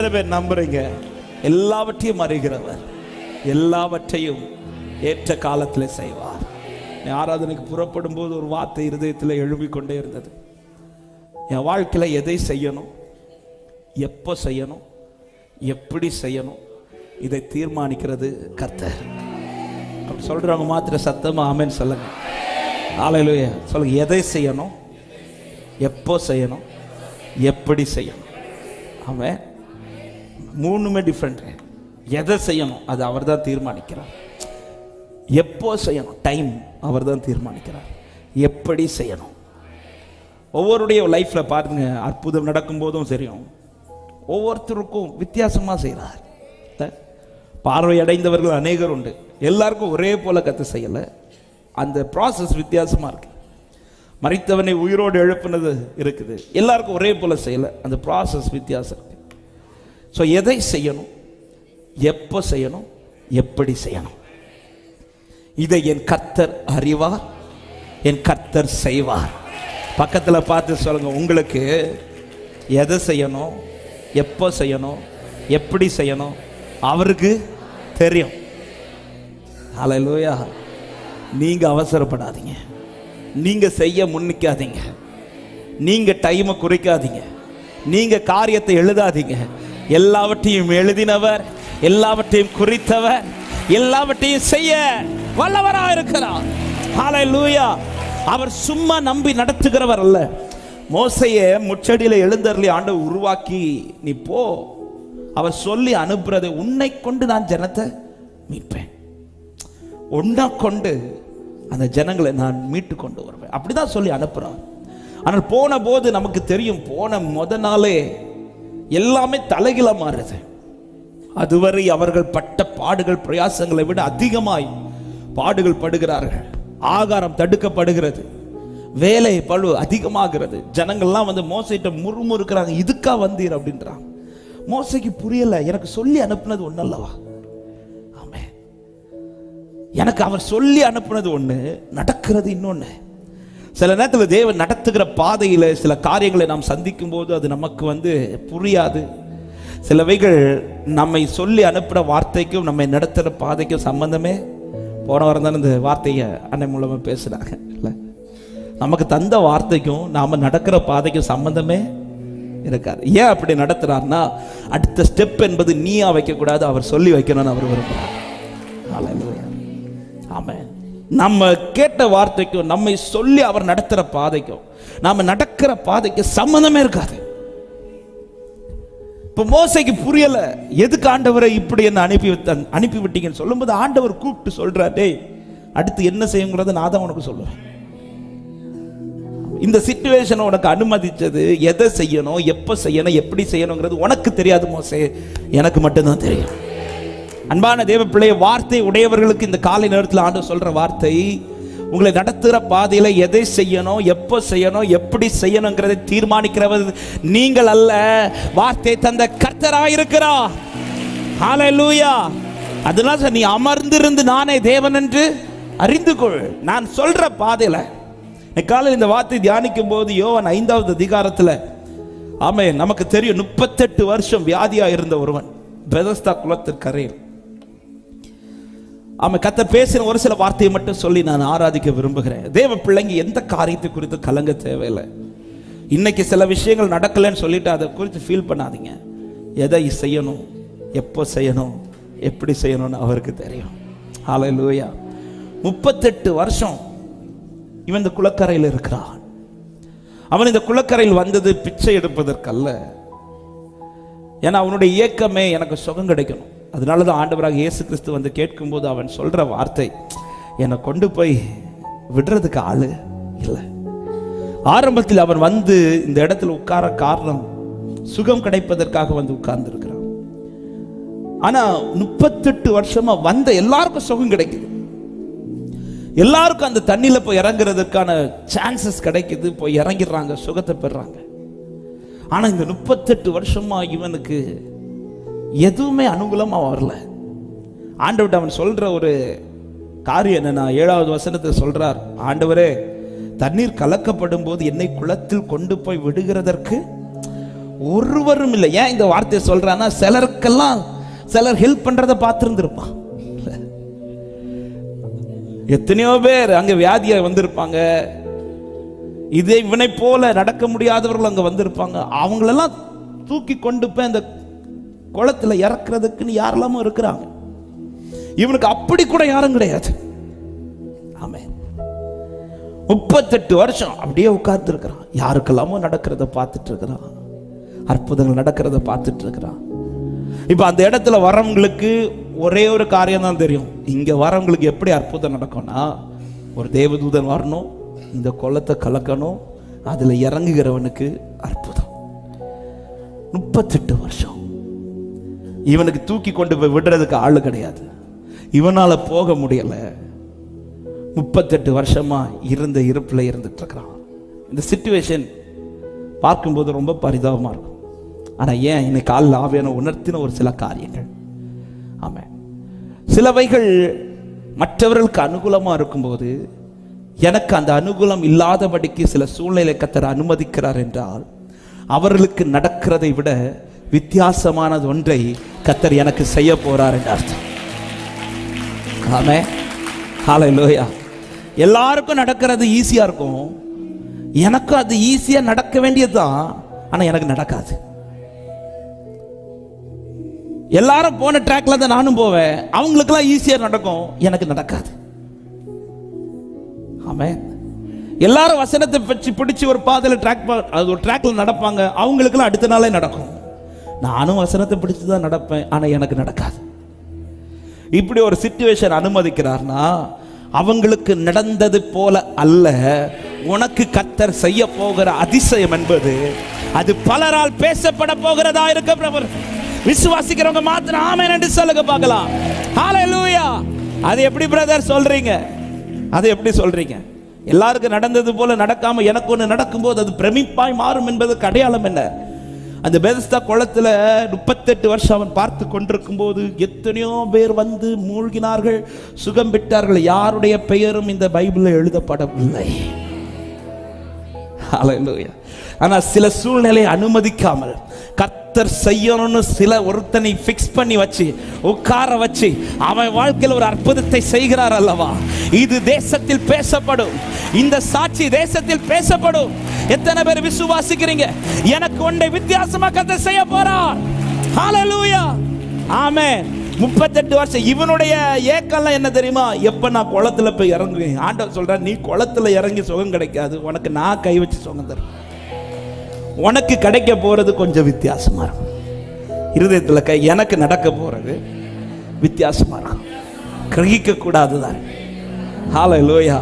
எத்தனை பேர் நம்புறீங்க? எல்லாவற்றையும் அறிகிறவர். எல்லாவற்றையும் ஏற்ற காலத்தில் செய்வார். ஆராதனைக்கு புறப்படும் போது ஒரு வார்த்தை இருதயத்தில் எழுப்பிக்கொண்டே இருந்தது. என் வாழ்க்கையில் எதை செய்யணும்? எப்போ செய்யணும்? எப்படி செய்யணும்? இதை தீர்மானிக்கிறது கர்த்தர். அப்படி சொல்றவங்க மாத்திர சத்தமா ஆமென் சொல்லுங்க. ஆலையிலுய சொல்லுங்க எதை செய்யணும்? எப்போ செய்யணும்? எப்படி செய்யணும்? அவன் மூணுமே டிஃப்ரெண்ட் எதை செய்யணும் அது அவர் தான் தீர்மானிக்கிறார். எப்போ செய்யணும் டைம் அவர் தான் தீர்மானிக்கிறார். எப்படி செய்யணும்? ஒவ்வொருடைய லைஃப்பில் பாருங்க அற்புதம் நடக்கும்போதும் சரியும் ஒவ்வொருத்தருக்கும் வித்தியாசமாக செய்கிறார் பார்வை அடைந்தவர்கள் அநேகர் உண்டு. எல்லாருக்கும் ஒரே போல கற்று செய்யலை. அந்த ப்ராசஸ் வித்தியாசமாக இருக்கு. மறைத்தவனை உயிரோடு எழுப்புனது இருக்குது. எல்லாருக்கும் ஒரே போல செய்யலை. அந்த ப்ராசஸ் வித்தியாசம். ஸோ எதை செய்யணும்? எப்போ செய்யணும்? எப்படி செய்யணும்? இதை என் கர்த்தர் அறிவார் என் கர்த்தர் செய்வார். பக்கத்தில் பார்த்து சொல்லுங்க உங்களுக்கு எதை செய்யணும்? எப்போ செய்யணும்? எப்படி செய்யணும்? அவருக்கு தெரியும். ஹalleluya நீங்கள் அவசரப்படாதீங்க. நீங்கள் செய்ய முன்னிக்காதீங்க. நீங்கள் டைமை குறைக்காதீங்க. நீங்கள் காரியத்தை எழுதாதீங்க. எல்லாவற்றையும் எழுதினவர் எல்லாவற்றையும் குறித்தவர் எல்லாவற்றையும் செய்ய வல்லவராக இருக்கிறார். லூயா அவர் சும்மா நம்பி நடத்துகிறவர் அல்ல. மோசைய முச்சடியில் எழுந்தருளி ஆண்டவர் உருவாக்கி நீ போ. அவர் சொல்லி அனுப்புறது உன்னை கொண்டு நான் ஜனத்தை மீட்பேன். உன்னை கொண்டு அந்த ஜனங்களை நான் மீட்டு கொண்டு வருவேன். அப்படிதான் சொல்லி அனுப்புறான் ஆனால் போன போது நமக்கு தெரியும் போன முத நாளே எல்லாமே தலைகில மாறுது. அதுவரை அவர்கள் பட்ட பாடுகள் பிரயாசங்களை விட அதிகமாய் பாடுகள் படுகிறார்கள். ஆகாரம் தடுக்கப்படுகிறது. வேலை பழு அதிகமாகிறது. ஜனங்கள்லாம் வந்து மோசைட்ட முறுமுறுக்கிறாங்க. இதுக்கா வந்தீர் அப்படின்றாங்க. மோசைக்கு புரியல. எனக்கு சொல்லி அனுப்புனது ஒன்னல்லவா ஆமே எனக்கு அவர் சொல்லி அனுப்புனது ஒண்ணு நடக்கிறது இன்னொன்னு. சில நேரத்தில் தேவன் நடத்துகிற பாதையில் சில காரியங்களை நாம் சந்திக்கும் போது அது நமக்கு வந்து புரியாது. சிலவைகள் நம்மை சொல்லி அனுப்புகிற வார்த்தைக்கும் நம்மை நடத்துகிற பாதைக்கும் சம்பந்தமே போன வாரம் தான் இந்த வார்த்தையை அன்னை மூலமாக பேசுனாங்க. இல்லை. நமக்கு தந்த வார்த்தைக்கும் நாம் நடக்கிற பாதைக்கும் சம்பந்தமே இருக்காது. ஏன் அப்படி நடத்துகிறார்னா அடுத்த ஸ்டெப் என்பது நீயா வைக்கக்கூடாது அவர் சொல்லி வைக்கணும்னு அவர் விரும்புகிறார் ஆமாம் நம்ம கேட்ட வார்த்தைக்கும் நம்மை சொல்லி அவர் நடத்துகிற பாதைக்கும் நாம் நடக்கிற பாதைக்கு சம்மந்தமே இருக்காது. இப்போ மோசைக்கு புரியலை எதுக்கு ஆண்டவரை இப்படி என்ன அனுப்பி வித்த- அனுப்பி விட்டீங்கன்னு சொல்லும்போது ஆண்டவர் கூப்பிட்டு சொல்றார் டேய் அடுத்து என்ன செய்யுங்கிறத நான் தான் உனக்கு சொல்லுவேன். இந்த சிச்சுவேஷனை உனக்கு அனுமதிச்சது எதை செய்யணும் எப்போ செய்யணும் எப்படி செய்யணுங்கிறது உனக்கு தெரியாது மோசே எனக்கு மட்டும்தான் தெரியும். அன்பான தேவ பிள்ளைய வார்த்தை உடையவர்களுக்கு இந்த காலை நேரத்தில் ஆண்டு சொல்ற வார்த்தை உங்களை நடத்துகிற பாதையில் எதை செய்யணும் எப்போ செய்யணும் எப்படி செய்யணுங்கிறதை தீர்மானிக்கிறவர் நீங்கள் அல்ல. வார்த்தை தந்த கர்த்தராயிருக்கிறா ஹalleluya அதனால சார் நீ அமர்ந்திருந்து நானே தேவன் என்று அறிந்து கொள். நான் சொல்ற பாதையில். காலையில் இந்த வார்த்தை தியானிக்கும் போது யோவன் ஐந்தாவது அதிகாரத்தில் ஆமே நமக்கு தெரியும் முப்பத்தெட்டு வருஷம் வியாதியாக இருந்த ஒருவன் பெதஸ்தா குலத்திற்கரையில் ஆமாம் கத்த பேசின ஒரு சில வார்த்தையை மட்டும் சொல்லி நான் ஆராதிக்க விரும்புகிறேன். தேவ பிள்ளைங்க எந்த காரியத்தை குறித்து கலங்க தேவையில்லை. இன்னைக்கு சில விஷயங்கள் நடக்கலைன்னு சொல்லிட்டு அதை குறித்து ஃபீல் பண்ணாதீங்க. எதை செய்யணும் எப்போ செய்யணும் எப்படி செய்யணும்னு அவருக்கு தெரியும். ஹalleluya முப்பத்தெட்டு வருஷம் இவன் இந்த குளக்கரையில் இருக்கிறான். அவன் இந்த குளக்கரையில் வந்தது பிச்சை எடுப்பதற்கல்ல. ஏன்னா அவனுடைய இயக்கமே எனக்கு சுகம் கிடைக்கணும். அதனால தான் ஆண்டவராக இயேசு கிறிஸ்து வந்து கேட்கும்போது அவன் சொல்கிற வார்த்தை என்னை கொண்டு போய் விடுறதுக்கு ஆள் இல்லை. ஆரம்பத்தில் அவன் வந்து இந்த இடத்துல உட்கார காரணம் சுகம் கிடைப்பதற்காக வந்து உட்கார்ந்துருக்கிறான். ஆனால் முப்பத்தெட்டு வருஷமாக வந்த எல்லாருக்கும் சுகம் கிடைக்குது. எல்லாருக்கும் அந்த தண்ணியில் போய் இறங்குறதுக்கான சான்சஸ் கிடைக்குது போய் இறங்கிடுறாங்க சுகத்தை பெறுறாங்க. ஆனால் இந்த முப்பத்தெட்டு வருஷமாக இவனுக்கு எதுவுமே அனுகூலமாக வரல. ஆண்டவர்கிட்ட அவன் சொல்கிற ஒரு காரியம் என்னன்னா ஏழாவது வசனத்தை சொல்கிறார் ஆண்டவரே தண்ணீர் கலக்கப்படும் போது என்னை குளத்தில் கொண்டு போய் விடுகிறதற்கு ஒருவரும் இல்லை. ஏன் இந்த வார்த்தையை சொல்கிறான்னா சிலருக்கெல்லாம் சிலர் ஹெல்ப் பண்றதை பார்த்துருந்துருப்பான் எத்தனையோ பேர் அங்கே வியாதியாக வந்திருப்பாங்க. இதே இவனை போல நடக்க முடியாதவர்கள் அங்கே வந்திருப்பாங்க. அவங்களெல்லாம் தூக்கி கொண்டு போய் அந்த குளத்துல இறக்குறதுக்குன்னு யாரெல்லாமோ இருக்கிறாங்க. இவனுக்கு அப்படி கூட யாரும் கிடையாது. ஆமே முப்பத்தெட்டு வருஷம் அப்படியே உட்கார்ந்து இருக்கிறான் யாருக்கெல்லாமோ நடக்கிறத பார்த்துட்டு இருக்கிறான் அற்புதங்கள் நடக்கிறத பார்த்துட்டு இருக்கிறான் இப்போ அந்த இடத்துல வரவங்களுக்கு ஒரே ஒரு காரியம் தான் தெரியும். இங்க வரவங்களுக்கு எப்படி அற்புதம் நடக்கும்னா ஒரு தேவதூதன் வரணும் இந்த குளத்தை கலக்கணும் அதில் இறங்குகிறவனுக்கு அற்புதம். முப்பத்தெட்டு வருஷம். இவனுக்கு தூக்கி கொண்டு போய் விடுறதுக்கு ஆள் கிடையாது. இவனால் போக முடியலை. முப்பத்தெட்டு வருஷமாக இருந்த இருப்பில் இருந்துட்டு இருக்கிறான் இந்த சுச்சுவேஷன் பார்க்கும்போது ரொம்ப பரிதாபமாக இருக்கும். ஆனால் ஏன் இன்னைக்கு காலில் ஆவியான உணர்த்தின ஒரு சில காரியங்கள்? ஆமாம் சிலவைகள் மற்றவர்களுக்கு அனுகூலமாக இருக்கும்போது எனக்கு அந்த அனுகூலம் இல்லாதபடிக்கு சில சூழ்நிலை கத்தர் அனுமதிக்கிறார் என்றால் அவர்களுக்கு நடக்கிறதை விட வித்தியாசமானது ஒன்றை கத்தர் எனக்கு செய்ய போறார் என்று அர்த்தம். ஆமே ஹalleluya எல்லாருக்கும் நடக்கிறது ஈஸியா இருக்கும். எனக்கும் அது ஈஸியா நடக்க வேண்டியது தான் ஆனா எனக்கு நடக்காது. எல்லாரும் போன ட்ராக்ல தான் நானும் போவேன். அவங்களுக்கெல்லாம் ஈஸியா நடக்கும். எனக்கு நடக்காது. ஆமே எல்லாரும் வசனத்தை பற்றி பிடிச்சு ஒரு பாதையில் ட்ராக் அது ஒரு ட்ராக்ல நடப்பாங்க. அவங்களுக்கெல்லாம் அடுத்த நாளே நடக்கும். நானும் வசனத்தை பிடிச்சு தான் நடப்பேன் ஆனால் எனக்கு நடக்காது. இப்படி ஒரு சிச்சுவேஷன் அனுமதிக்கிறார்னா அவங்களுக்கு நடந்தது போல அல்ல உனக்கு கத்தர் செய்ய போகிற அதிசயம் என்பது அது பலரால் பேசப்பட போகிறதா இருக்க பிரபர் விசுவாசிக்கிறவங்க மாத்திரம் ஆமை என்று சொல்லுங்க பார்க்கலாம். ஹalleluya அது எப்படி பிரதர் சொல்றீங்க? அது எப்படி சொல்றீங்க? எல்லாருக்கும் நடந்தது போல நடக்காம எனக்கு ஒன்று நடக்கும்போது அது பிரமிப்பாய் மாறும் என்பதற்கு அடையாளம் என்ன? அந்த பெதஸ்தா குளத்தில் முப்பத்தெட்டு வருஷம் அவன் பார்த்து கொண்டிருக்கும் போது எத்தனையோ பேர் வந்து மூழ்கினார்கள் சுகம் பெற்றார்கள். யாருடைய பெயரும் இந்த பைபிளில் எழுதப்படவில்லை. ஆனால் சில சூழ்நிலை அனுமதிக்காமல் கர்த்தர் செய்யணும்னு சில ஒருத்தனை ஃபிக்ஸ் பண்ணி வச்சு உட்கார வச்சு அவன் வாழ்க்கையில் ஒரு அற்புதத்தை செய்கிறார் அல்லவா? இது தேசத்தில் பேசப்படும். இந்த சாட்சி தேசத்தில் பேசப்படும். எத்தனை பேர் விசுவாசிக்கிறீங்க? எனக்கு ஒன்றை வித்தியாசமா கதை செய்ய போறார். ஹalleluya ஆமென் முப்பத்தெட்டு வருஷம். இவனுடைய ஏக்கம்லாம் என்ன தெரியுமா? எப்போ நான் குளத்துல போய் இறங்குவேன்? ஆண்டவர் சொல்கிறேன் நீ குளத்துல இறங்கி சுகம் கிடைக்காது. உனக்கு நான் கை வச்சு சுகம் தருவேன். உனக்கு கிடைக்க போகிறது கொஞ்சம் வித்தியாசமாக இருக்கும். இருதயத்தில் கை எனக்கு நடக்க போகிறது வித்தியாசமாக இருக்கும். கிரகிக்கக்கூடாது தான் ஹாலை லோயா